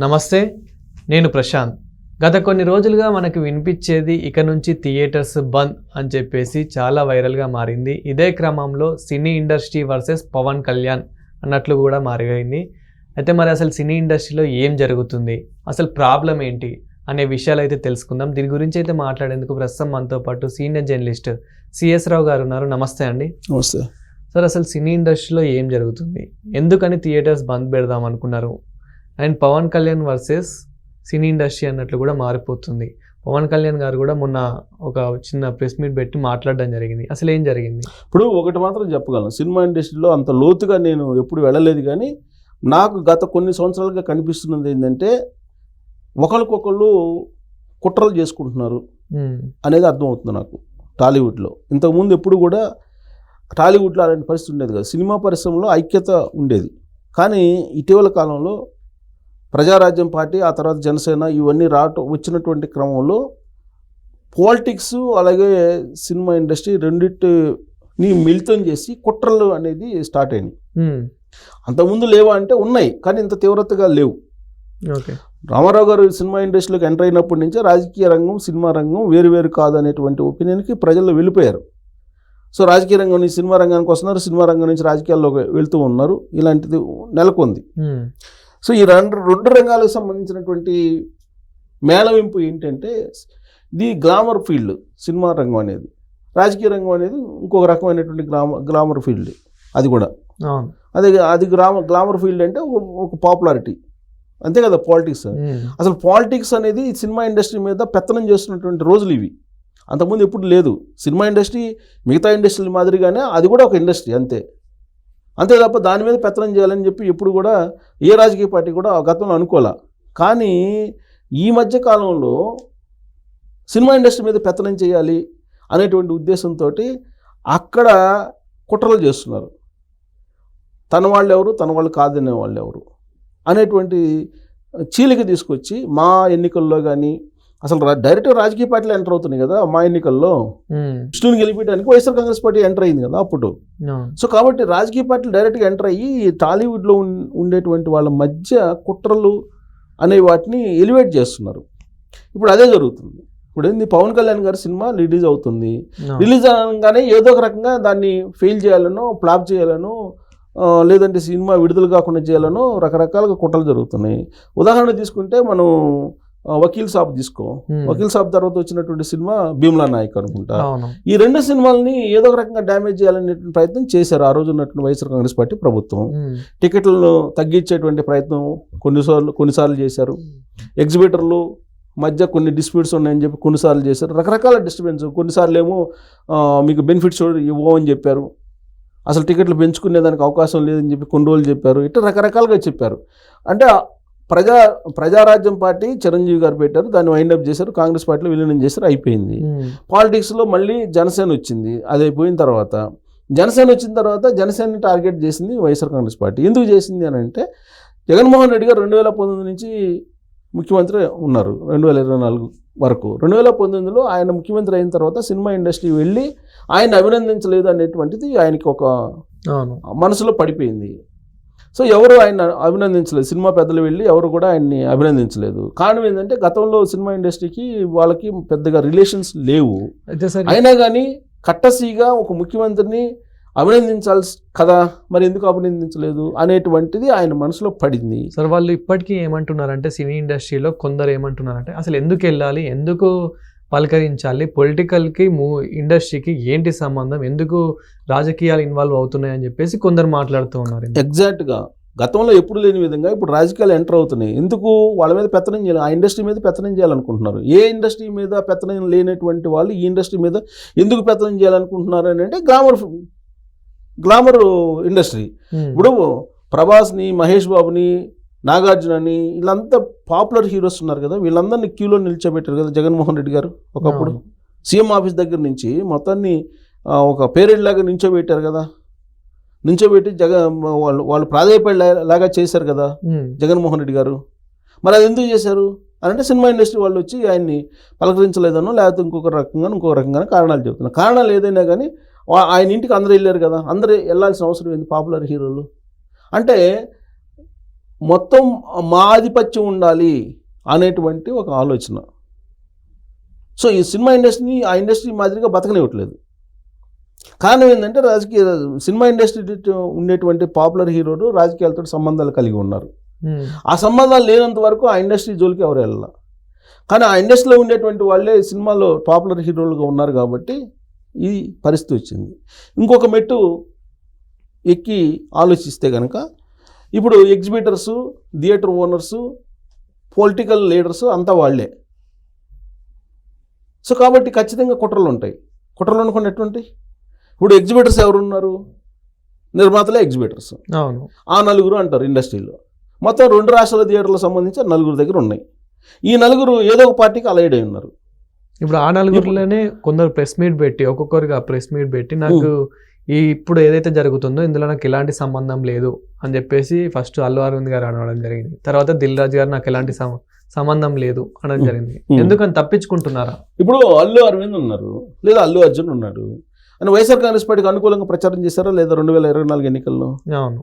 నమస్తే నేను ప్రశాంత్. గత కొన్ని రోజులుగా మనకు వినిపించేది ఇక నుంచి థియేటర్స్ బంద్ అని చెప్పేసి చాలా వైరల్గా మారింది. ఇదే క్రమంలో cine industry versus Pawan Kalyan అన్నట్లు కూడా మారిపోయింది. అయితే మరి అసలు సినీ ఇండస్ట్రీలో ఏం జరుగుతుంది? అసలు ప్రాబ్లం ఏంటి? అనే విషయాలు అయితే తెలుసుకుందాం. దీని గురించి అయితే మాట్లాడేందుకు ప్రస్తుతం మనతో పాటు సీనియర్ జర్నలిస్ట్ సిఎస్ రావు గారు ఉన్నారు. నమస్తే అండి. నమస్తే. సార్ అసలు సినీ ఇండస్ట్రీలో ఏం జరుగుతుంది? ఎందుకని థియేటర్స్ బంద్ పెడదాం అనుకున్నారు? And Pawan Kalyan versus cine industry అన్నట్లు కూడా మారిపోతుంది. పవన్ కళ్యాణ్ గారు కూడా మొన్న ఒక చిన్న ప్రెస్ మీట్ పెట్టి మాట్లాడడం జరిగింది. అసలు ఏం జరిగింది? ఇప్పుడు ఒకటి మాత్రం చెప్పగలను. సినిమా ఇండస్ట్రీలో అంత లోతుగా నేను ఎప్పుడు వెళ్ళలేదు కానీ నాకు గత కొన్ని సంవత్సరాలుగా కనిపిస్తున్నది ఏంటంటే ఒకరికొకళ్ళు కుట్రలు చేసుకుంటున్నారు అనేది అర్థమవుతుంది నాకు టాలీవుడ్లో. ఇంతకుముందు ఎప్పుడు కూడా టాలీవుడ్లో అలాంటి పరిస్థితి ఉండేది కాదు. సినిమా పరిశ్రమలో ఐక్యత ఉండేది. కానీ ఇటీవల కాలంలో ప్రజారాజ్యం పార్టీ ఆ తర్వాత జనసేన ఇవన్నీ రావటం వచ్చినటువంటి క్రమంలో పాలిటిక్స్ అలాగే సినిమా ఇండస్ట్రీ రెండింటిని మిళితం చేసి కుట్రలు అనేది స్టార్ట్ అయినాయి. అంతకుముందు లేవా అంటే ఉన్నాయి కానీ ఇంత తీవ్రతగా లేవు. రామారావు గారు సినిమా ఇండస్ట్రీలోకి ఎంటర్ అయినప్పటి నుంచే రాజకీయ రంగం సినిమా రంగం వేరు వేరు కాదు అనేటువంటి ఒపీనియన్కి ప్రజల్లో వెళ్ళిపోయారు. సో రాజకీయ రంగం నుంచి సినిమా రంగానికి వస్తున్నారు సినిమా రంగం నుంచి రాజకీయాల్లోకి వెళ్తూ ఉన్నారు. ఇలాంటిది నెలకొంది. సో ఈ రెండు రెండు రంగాలకు సంబంధించినటువంటి మేళవింపు ఏంటంటే ఇది గ్లామర్ ఫీల్డ్ సినిమా రంగం అనేది. రాజకీయ రంగం అనేది ఇంకొక రకమైనటువంటి గ్లామర్ గ్లామర్ ఫీల్డ్ అది కూడా. అదే అది గ్రామ గ్లామర్ ఫీల్డ్ అంటే ఒక- పాపులారిటీ. అంతే కదా పాలిటిక్స్. అసలు పాలిటిక్స్ అనేది సినిమా ఇండస్ట్రీ మీద పెత్తనం చేస్తున్నటువంటి రోజులు ఇవి. అంతకుముందు ఎప్పుడు లేదు. సినిమా ఇండస్ట్రీ మిగతా ఇండస్ట్రీల మాదిరిగానే అది కూడా ఒక ఇండస్ట్రీ అంతే. అంతే తప్ప దాని మీద పెత్తనం చేయాలని చెప్పి ఎప్పుడు కూడా ఏ రాజకీయ పార్టీ కూడా ఆ గతంలో అనుకోలే కానీ ఈ మధ్య కాలంలో సినిమా ఇండస్ట్రీ మీద పెత్తనం చేయాలి అనేటువంటి ఉద్దేశంతో అక్కడ కుట్రలు చేస్తున్నారు. తన వాళ్ళు ఎవరు తన వాళ్ళు కాదనే వాళ్ళు ఎవరు అనేటువంటి చీలిక తీసుకొచ్చి మా ఎన్నికల్లో కానీ అసలు డైరెక్ట్ రాజకీయ పార్టీలు ఎంటర్ అవుతున్నాయి కదా మా ఎన్నికల్లో. విష్ణుని గెలిపించడానికి వైఎస్ఆర్ కాంగ్రెస్ పార్టీ ఎంటర్ అయింది కదా అప్పుడు. సో కాబట్టి రాజకీయ పార్టీలు డైరెక్ట్గా ఎంటర్ అయ్యి టాలీవుడ్లో ఉండేటువంటి వాళ్ళ మధ్య కుట్రలు అనే వాటిని ఎలివేట్ చేస్తున్నారు. ఇప్పుడు అదే జరుగుతుంది. ఇప్పుడు ఏంది? పవన్ కళ్యాణ్ గారి సినిమా రిలీజ్ అవుతుంది. రిలీజ్ అనగానే ఏదో ఒక రకంగా దాన్ని ఫెయిల్ చేయాలనో ఫ్లాప్ చేయాలనో లేదంటే సినిమా విడుదల కాకుండా చేయాలనో రకరకాలుగా కుట్రలు జరుగుతున్నాయి. ఉదాహరణ తీసుకుంటే మనం వకీల్ సాబ్ తీసుకో వకీల్ సాబ్ తర్వాత వచ్చినటువంటి సినిమా భీమ్లా నాయక్ అనుకుంటా. ఈ రెండు సినిమాలని ఏదో ఒక రకంగా డ్యామేజ్ చేయాలనేటువంటి ప్రయత్నం చేశారు. ఆ రోజు ఉన్నటువంటి వైఎస్ఆర్ కాంగ్రెస్ పార్టీ ప్రభుత్వం. టికెట్లను తగ్గించేటువంటి ప్రయత్నం కొన్నిసార్లు కొన్నిసార్లు చేశారు. ఎగ్జిబిటర్లు మధ్య కొన్ని డిస్ప్యూట్స్ ఉన్నాయని చెప్పి కొన్నిసార్లు చేశారు. రకరకాల డిస్టర్బెన్స్. కొన్నిసార్లు ఏమో మీకు బెనిఫిట్స్ ఇవ్వమని చెప్పారు. అసలు టికెట్లు పెంచుకునే దానికి అవకాశం లేదని చెప్పి కొన్ని రోజులు చెప్పారు. ఇట్లా రకరకాలుగా చెప్పారు. అంటే ప్రజా ప్రజారాజ్యం పార్టీ చిరంజీవి గారు పెట్టారు దాన్ని వైండప్ చేశారు కాంగ్రెస్ పార్టీలో విలీనం చేశారు అయిపోయింది. పాలిటిక్స్లో మళ్ళీ జనసేన వచ్చింది అది అయిపోయిన తర్వాత. జనసేన వచ్చిన తర్వాత జనసేనని టార్గెట్ చేసింది వైఎస్ఆర్ కాంగ్రెస్ పార్టీ. ఎందుకు చేసింది అని అంటే జగన్మోహన్ రెడ్డి గారు రెండు వేల పంతొమ్మిది నుంచి ముఖ్యమంత్రి ఉన్నారు రెండు వేల ఇరవై నాలుగు వరకు. రెండు వేల పంతొమ్మిదిలో ఆయన ముఖ్యమంత్రి అయిన తర్వాత సినిమా ఇండస్ట్రీ వెళ్ళి ఆయన అభినందించలేదు అనేటువంటిది ఆయనకి ఒక మనసులో పడిపోయింది. సో ఎవరు ఆయన అభినందించలేదు. సినిమా పెద్దలు వెళ్ళి ఎవరు కూడా ఆయన్ని అభినందించలేదు. కారణం ఏంటంటే గతంలో సినిమా ఇండస్ట్రీకి వాళ్ళకి పెద్దగా రిలేషన్స్ లేవు. అయినా కానీ కట్టసీగా ఒక ముఖ్యమంత్రిని అభినందించాల్సి కదా మరి ఎందుకు అభినందించలేదు అనేటువంటిది ఆయన మనసులో పడింది. సార్ వాళ్ళు ఇప్పటికీ ఏమంటున్నారంటే సినీ ఇండస్ట్రీలో కొందరు ఏమంటున్నారంటే అసలు ఎందుకు వెళ్ళాలి ఎందుకు పలకరించాలి. పొలిటికల్కి మూ ఇండస్ట్రీకి ఏంటి సంబంధం? ఎందుకు రాజకీయాలు ఇన్వాల్వ్ అవుతున్నాయి అని చెప్పేసి కొందరు మాట్లాడుతూ ఉన్నారు ఎగ్జాక్ట్గా. గతంలో ఎప్పుడు లేని విధంగా ఇప్పుడు రాజకీయాలు ఎంటర్ అవుతున్నాయి. ఎందుకు? వాళ్ళ మీద పెత్తనం చేయాలి. ఆ ఇండస్ట్రీ మీద పెత్తనం చేయాలనుకుంటున్నారు. ఏ ఇండస్ట్రీ మీద పెత్తనం లేనటువంటి వాళ్ళు ఈ ఇండస్ట్రీ మీద ఎందుకు పెత్తనం చేయాలనుకుంటున్నారు అని అంటే గ్లామర్ గ్లామర్ ఇండస్ట్రీ. ఇప్పుడు ప్రభాస్ని మహేష్ బాబుని నాగార్జునని వీళ్ళంతా పాపులర్ హీరోస్ ఉన్నారు కదా వీళ్ళందరినీ క్యూలో నిల్చోబెట్టారు కదా జగన్మోహన్ రెడ్డి గారు ఒకప్పుడు. సీఎం ఆఫీస్ దగ్గర నుంచి మొత్తాన్ని ఒక పేరెడ్ లాగా నించోబెట్టారు కదా. నించోబెట్టి జగ వాళ్ళు వాళ్ళు లాగా చేశారు కదా జగన్మోహన్ రెడ్డి గారు. మరి అది ఎందుకు చేశారు? అని అంటే సినిమా ఇండస్ట్రీ వాళ్ళు వచ్చి ఆయన్ని పలకరించలేదనో లేకపోతే ఇంకొక రకంగా ఇంకొక రకంగా కారణాలు చెప్తున్నారు కారణాలు ఏదైనా కానీ ఆయన ఇంటికి అందరూ వెళ్ళారు కదా అందరూ వెళ్ళాల్సిన అవసరం ఏంది పాపులర్ హీరోలు? అంటే మొత్తం మా ఆధిపత్యం ఉండాలి అనేటువంటి ఒక ఆలోచన. సో ఈ సినిమా ఇండస్ట్రీని ఆ ఇండస్ట్రీ మాదిరిగా బతకనివ్వట్లేదు. కారణం ఏంటంటే రాజకీయ సినిమా ఇండస్ట్రీ ఉండేటువంటి పాపులర్ హీరోలు రాజకీయాలతో సంబంధాలు కలిగి ఉన్నారు. ఆ సంబంధాలు లేనంత వరకు ఆ ఇండస్ట్రీ జోలికి ఎవరు వెళ్ళాల? కానీ ఆ ఇండస్ట్రీలో ఉండేటువంటి వాళ్ళే సినిమాలో పాపులర్ హీరోలుగా ఉన్నారు కాబట్టి ఈ పరిస్థితి వచ్చింది. ఇంకొక మెట్టు ఎక్కి ఆలోచిస్తే కనుక ఇప్పుడు exhibitors theatre owners political leaders అంతా వాళ్ళే. సో కాబట్టి ఖచ్చితంగా కుట్రలు ఉంటాయి. కుట్రలు అనుకుని ఎటువంటి? ఇప్పుడు ఎగ్జిబిటర్స్ ఎవరు ఉన్నారు నిర్మాతలే ఎగ్జిబిటర్స్. అవును. ఆ నలుగురు అంటారు ఇండస్ట్రీలో. మొత్తం రెండు రాష్ట్రాల థియేటర్లకు సంబంధించి నలుగురు దగ్గర ఉన్నాయి. ఈ నలుగురు ఏదో ఒక పార్టీకి అలైడ్ అయి ఉన్నారు. ఇప్పుడు ఆ నలుగురిలోనే కొందరు ప్రెస్ మీట్ పెట్టి ఒక్కొక్కరుగా ప్రెస్ మీట్ పెట్టి నాకు ఈ ఇప్పుడు ఏదైతే జరుగుతుందో ఇందులో నాకు ఎలాంటి సంబంధం లేదు అని చెప్పేసి ఫస్ట్ అల్లు అరవింద్ గారు అనడం జరిగింది. తర్వాత దిల్ రాజు గారు నాకు ఎలాంటి సంబంధం లేదు అనడం. జరిగింది. ఎందుకని తప్పించుకుంటున్నారా? ఇప్పుడు అల్లు అరవింద్ ఉన్నారు లేదా అల్లు అర్జున్ ఉన్నాడు. అని వైఎస్ఆర్ కాంగ్రెస్ పార్టీకి అనుకూలంగా ప్రచారం చేశారా లేదా రెండు వేల ఇరవై నాలుగు ఎన్నికల్లో? అవును.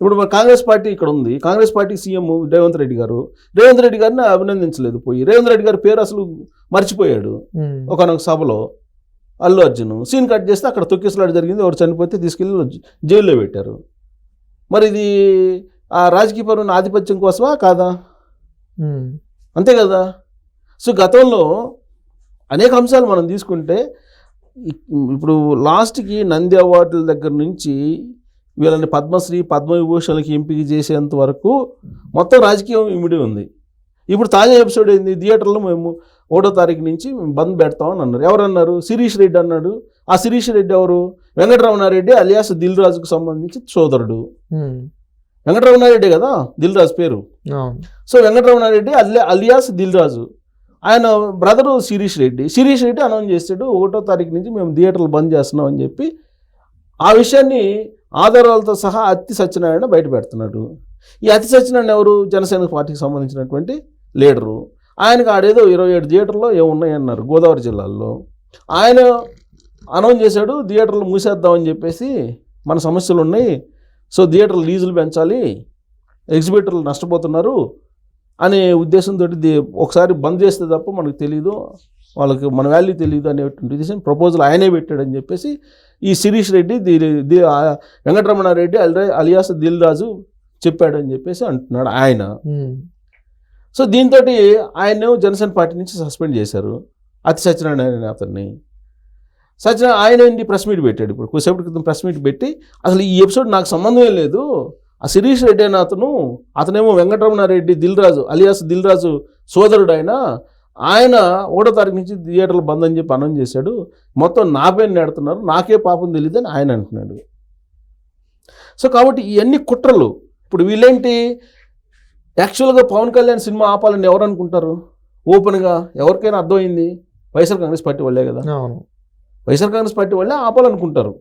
ఇప్పుడు కాంగ్రెస్ పార్టీ ఇక్కడ ఉంది. కాంగ్రెస్ పార్టీ సీఎం రేవంత్ రెడ్డి గారు. రేవంత్ రెడ్డి గారిని అభినందించలేదు పోయి. రేవంత్ రెడ్డి గారి పేరు అసలు మర్చిపోయాడు. ఒకనొక సభలో అల్లు అర్జున్. సీన్ కట్ చేస్తే అక్కడ తొక్కిసలాట జరిగింది. ఎవరు చనిపోతే తీసుకెళ్ళి జైల్లో పెట్టారు. మరి ఇది ఆ రాజకీయపరమైన ఆధిపత్యం కోసమా కాదా? అంతే కదా? సో గతంలో అనేక అంశాలు మనం తీసుకుంటే ఇప్పుడు లాస్ట్కి నంది అవార్డుల దగ్గర నుంచి వీళ్ళని పద్మశ్రీ పద్మవిభూషణ్లకి ఎంపిక చేసేంత వరకు మొత్తం రాజకీయం ఇమిడి ఉంది. ఇప్పుడు తాజా ఎపిసోడ్ ఏంది? థియేటర్లో మేము ఒకటో తారీఖు నుంచి మేము బంద్ పెడతామని అన్నారు. ఎవరన్నారు? శిరీష్ రెడ్డి అన్నాడు. ఆ శిరీష్ రెడ్డి ఎవరు? వెంకటరమణారెడ్డి అలియాస్ దిల్ రాజుకు సంబంధించి సోదరుడు. వెంకటరమణారెడ్డి కదా? దిల్ రాజు పేరు సో వెంకటరమణారెడ్డి అలి అలియాస్ దిల్ రాజు ఆయన బ్రదరు శిరీష్ రెడ్డి. శిరీష్ రెడ్డి అనౌన్స్ చేశాడు ఒకటో తారీఖు నుంచి మేము థియేటర్లు బంద్ చేస్తున్నాం అని చెప్పి ఆ విషయాన్ని ఆధారాలతో సహా అత్తి సత్యనారాయణ బయట పెడుతున్నాడు. ఈ అతి సత్యనారాయణ ఎవరు? జనసేన పార్టీకి సంబంధించినటువంటి లీడరు. ఆయనకు ఆడేదో ఇరవై ఏడు థియేటర్లో ఏమున్నాయన్నారు? గోదావరి జిల్లాలో ఆయన అనౌన్స్ చేశాడు థియేటర్లు మూసేద్దామని చెప్పేసి మన సమస్యలు ఉన్నాయి. సో థియేటర్లు లీజులు పెంచాలి ఎగ్జిబిటర్లు నష్టపోతున్నారు అనే ఉద్దేశంతో ఒకసారి బంద్ చేస్తే తప్ప మనకు తెలియదు వాళ్ళకి మన వాల్యూ తెలియదు అనేటువంటి ఉద్దేశం ప్రపోజల్ ఆయనే పెట్టాడని చెప్పేసి ఈ శిరీష్ రెడ్డి ది వెంకటరమణారెడ్డి అలి అలియాస్ దిల్ రాజు చెప్పాడని చెప్పేసి అంటున్నాడు ఆయన. సో దీంతో ఆయన జనసేన పార్టీ నుంచి సస్పెండ్ చేశారు. అతి సత్యనారాయణ అతన్ని. సత్యనారాయణ ఆయన ఏంటి ప్రెస్ మీట్ పెట్టాడు ఇప్పుడు. కొద్దిసేపటి క్రితం ప్రెస్ మీట్ పెట్టి అసలు ఈ ఎపిసోడ్ నాకు సంబంధమే లేదు. ఆ శిరీష్ రెడ్డి అనే అతను అతనేమో వెంకటరమణారెడ్డి దిల్ రాజు అలియాస్ దిల్ రాజు సోదరుడు ఆయన ఆయన ఒకటో తారీఖు నుంచి థియేటర్లు బంద్ అని చెప్పి అనౌన్స్ చేశాడు. మొత్తం నా పేరు నెడుతున్నారు. నాకే పాపం తెలియదు అని ఆయన అంటున్నాడు. సో కాబట్టి ఇవన్నీ కుట్రలు. ఇప్పుడు వీళ్ళేంటి? యాక్చువల్గా పవన్ కళ్యాణ్ సినిమా ఆపాలని ఎవరు అనుకుంటారు? ఓపెన్గా ఎవరికైనా అర్థమైంది? వైఎస్ఆర్ కాంగ్రెస్ పార్టీ వాళ్ళే కదా. వైఎస్ఆర్ కాంగ్రెస్ పార్టీ వాళ్ళే ఆపాలనుకుంటారు.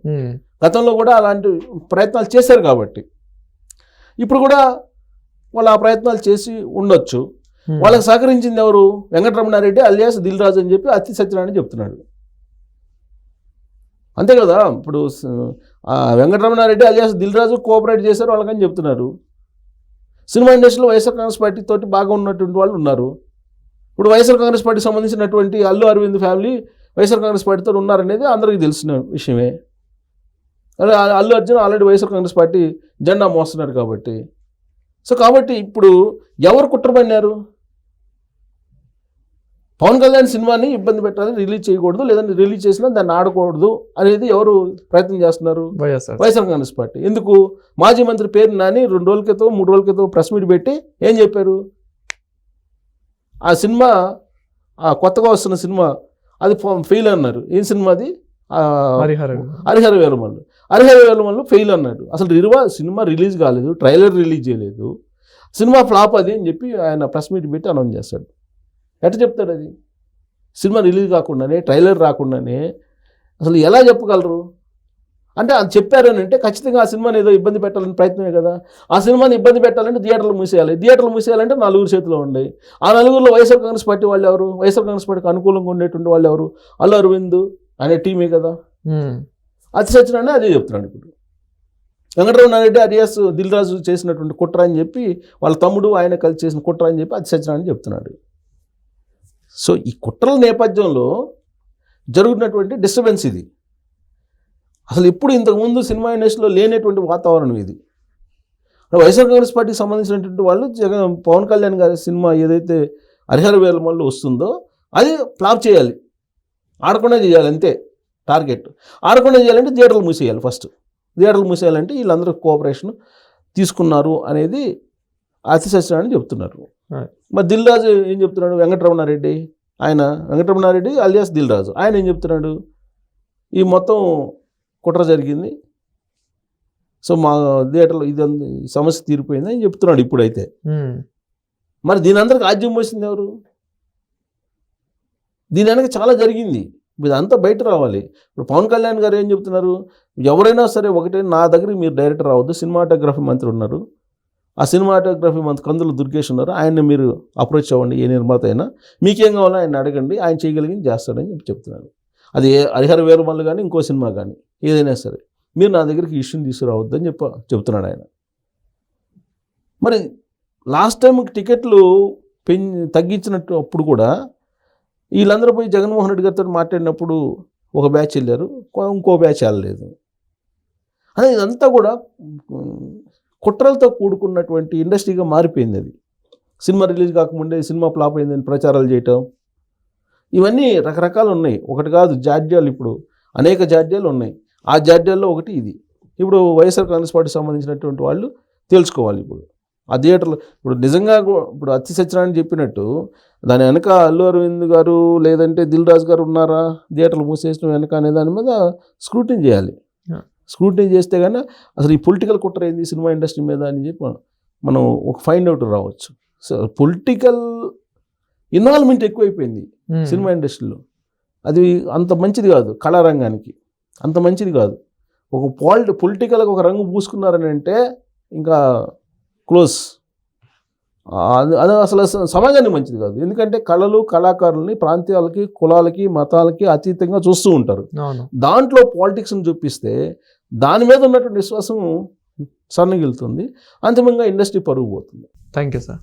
గతంలో కూడా అలాంటి ప్రయత్నాలు చేశారు కాబట్టి. ఇప్పుడు కూడా వాళ్ళు ఆ ప్రయత్నాలు చేసి ఉండొచ్చు. వాళ్ళకి సహకరించింది ఎవరు? వెంకటరమణారెడ్డి అలియాస్ దిల్ రాజు అని చెప్పి అతి సత్యనారాయణ చెప్తున్నాడు. అంతే కదా? ఇప్పుడు వెంకటరమణారెడ్డి అలియాస్ దిల్ రాజు కోఆపరేట్ చేశారు వాళ్ళకని చెప్తున్నారు. సినిమా ఇండస్ట్రీలో వైఎస్ఆర్ కాంగ్రెస్ పార్టీ తోటి బాగా ఉన్నటువంటి వాళ్ళు ఉన్నారు. ఇప్పుడు వైఎస్ఆర్ కాంగ్రెస్ పార్టీకి సంబంధించినటువంటి అల్లు అరవింద్ ఫ్యామిలీ వైఎస్ఆర్ కాంగ్రెస్ పార్టీతో ఉన్నారనేది అందరికీ తెలిసిన విషయమే. అదే Allu Arjun already YSR Congress party జెండా మోస్తున్నారు కాబట్టి. సో కాబట్టి ఇప్పుడు ఎవరు కుట్రపడినారు? పవన్ కళ్యాణ్ సినిమాని ఇబ్బంది పెట్టాలి రిలీజ్ చేయకూడదు లేదంటే రిలీజ్ చేసినా దాన్ని ఆడకూడదు అనేది ఎవరు ప్రయత్నం చేస్తున్నారు? వైఎస్ఆర్. కాంగ్రెస్ పార్టీ. ఎందుకు? మాజీ మంత్రి పేరు నాని రెండు రోజుల క్రితం మూడు రోజుల క్రితం ప్రెస్ మీట్ పెట్టి ఏం చెప్పారు? ఆ సినిమా ఆ కొత్తగా వస్తున్న సినిమా అది ఫెయిల్ అన్నారు. ఏం సినిమా అది? హరిహర వేలమల్లు హరిహర వేలమల్లు ఫెయిల్ అన్నాడు. అసలు రిరువా సినిమా రిలీజ్ కాలేదు ట్రైలర్ రిలీజ్ చేయలేదు. సినిమా ఫ్లాప్ అది అని చెప్పి ఆయన ప్రెస్ మీట్ పెట్టి అనౌన్స్ చేస్తాడు. ఎట్లా చెప్తాడు అది? సినిమా రిలీజ్ కాకుండానే ట్రైలర్ రాకుండానే అసలు ఎలా చెప్పగలరు? అంటే అది చెప్పారు అని అంటే ఖచ్చితంగా ఆ సినిమాని ఏదో ఇబ్బంది పెట్టాలని ప్రయత్నమే కదా. ఆ సినిమాని ఇబ్బంది పెట్టాలంటే థియేటర్లు మూసేయాలి. థియేటర్లు మూసేయాలంటే నలుగురు చేతిలో ఉన్నాయి ఆ నలుగురిలో వైఎస్ఆర్ కాంగ్రెస్ పార్టీ వాళ్ళు ఎవరు? వైఎస్ఆర్ కాంగ్రెస్ పార్టీకి అనుకూలంగా ఉండేటువంటి వాళ్ళు ఎవరు? అల్లు అరవింద్ అనే టీమే కదా. అతి సత్యనారాయణ అదే చెప్తున్నాడు ఇప్పుడు. వెంకటరమణారెడ్డి అరియాస్ దిల్ రాజు చేసినటువంటి కుట్ర అని చెప్పి వాళ్ళ తమ్ముడు ఆయన కలిసి చేసిన కుట్ర అని చెప్పి అది సత్యనారాయణ చెప్తున్నాడు. సో ఈ కుట్రల నేపథ్యంలో జరుగుతున్నటువంటి డిస్టర్బెన్స్ ఇది. అసలు ఎప్పుడు ఇంతకుముందు సినిమా ఇండస్ట్రీలో లేనటువంటి వాతావరణం ఇది. వైఎస్ఆర్ కాంగ్రెస్ పార్టీకి సంబంధించినటువంటి వాళ్ళు జగన్ పవన్ కళ్యాణ్ గారి సినిమా ఏదైతే హరిహర వేలమల్లు వస్తుందో అది ఫ్లాప్ చేయాలి. ఆడకుండా చేయాలి అంతే టార్గెట్. ఆడకుండా చేయాలంటే థియేటర్లు మూసేయాలి ఫస్ట్. థియేటర్లు మూసేయాలంటే వీళ్ళందరూ కోఆపరేషన్ తీసుకున్నారు అనేది అతిశస్త్రాన్ని సత్యనారాయణ చెప్తున్నారు. మరి దిల్ రాజు ఏం చెప్తున్నాడు? వెంకటరమణారెడ్డి. ఆయన వెంకటరమణారెడ్డి అలియాస్ దిల్ రాజు ఆయన ఏం చెప్తున్నాడు? ఈ మొత్తం కుట్ర జరిగింది. సో మా థియేటర్లో ఇది సమస్య తీరిపోయింది అని చెప్తున్నాడు ఇప్పుడైతే. ఉమ్, మరి దీని అందరికి ఆజ్యం పోసింది ఎవరు? దీని వెనక చాలా జరిగింది. ఇదంతా బయట రావాలి. ఇప్పుడు పవన్ కళ్యాణ్ గారు ఏం చెప్తున్నారు? ఎవరైనా సరే ఒకటే నా దగ్గరికి మీరు డైరెక్టర్ రావద్దు సినిమాటోగ్రఫీ మంత్రి ఉన్నారు. ఆ సినిమాటోగ్రఫీ మంత్రి కందులు దుర్గేష్ ఉన్నారు. ఆయన్ని మీరు అప్రోచ్ అవ్వండి ఏ నిర్మాత అయినా. మీకేం కావాలో ఆయన అడగండి ఆయన చేయగలిగింది చేస్తాడని చెప్పి చెప్తున్నాను. అది ఏ హరిహర వీరమల్లు కానీ ఇంకో సినిమా కానీ ఏదైనా సరే. మీరు నా దగ్గరికి ఇష్యూని తీసుకురావద్దని చెప్ప చెప్తున్నాడు ఆయన. మరి లాస్ట్ టైం టికెట్లు పెం తగ్గించినట్టు అప్పుడు కూడా వీళ్ళందరూ పోయి జగన్మోహన్ రెడ్డి గారితో మాట్లాడినప్పుడు ఒక బ్యాచ్ వెళ్ళారు ఇంకో బ్యాచ్ వెళ్ళలేదు. అదే ఇదంతా కూడా కుట్రలతో కూడుకున్నటువంటి ఇండస్ట్రీగా మారిపోయింది అది. సినిమా రిలీజ్ కాకముందే సినిమా ఫ్లాప్ అయిందని ప్రచారాలు చేయటం. ఇవన్నీ రకరకాలు ఉన్నాయి. ఒకటి కాదు జాడ్యాలు ఇప్పుడు. అనేక జాడ్యాలు ఉన్నాయి. ఆ జాడ్యాల్లో ఒకటి ఇది. ఇప్పుడు వైఎస్ఆర్ కాంగ్రెస్ పార్టీకి సంబంధించినటువంటి వాళ్ళు తెలుసుకోవాలి ఇప్పుడు. ఆ థియేటర్లో ఇప్పుడు నిజంగా ఇప్పుడు అతి సత్యనారాయణ చెప్పినట్టు దాని వెనక అల్లు అరవింద్ గారు లేదంటే దిల్ రాజు గారు ఉన్నారా? థియేటర్లు మూసేసిన వెనక అనే దాని మీద స్క్రూటిన్ చేయాలి. స్క్రూటిన్ చేస్తే కానీ అసలు ఈ పొలిటికల్ కుట్ర ఏంది సినిమా ఇండస్ట్రీ మీద అని చెప్పి మనం ఒక ఫైండ్ అవుట్ రావచ్చు. సో పొలిటికల్ ఇన్వాల్వ్మెంట్ ఎక్కువైపోయింది సినిమా ఇండస్ట్రీలో. అది అంత మంచిది కాదు కళారంగానికి. అంత మంచిది కాదు. ఒక పాలిటి పొలిటికల్గా ఒక రంగు పూసుకున్నారని అంటే ఇంకా క్లోజ్. అది అసలు సమాజానికి మంచిది కాదు. ఎందుకంటే కళలు కళాకారుల్ని ప్రాంతాలకి కులాలకి మతాలకి అతీతంగా చూస్తూ ఉంటారు. దాంట్లో పాలిటిక్స్ని చూపిస్తే దాని మీద ఉన్నటువంటి విశ్వాసం సన్నగిలుతుంది అంతిమంగా ఇండస్ట్రీ పరుగు పోతుంది. Thank you sir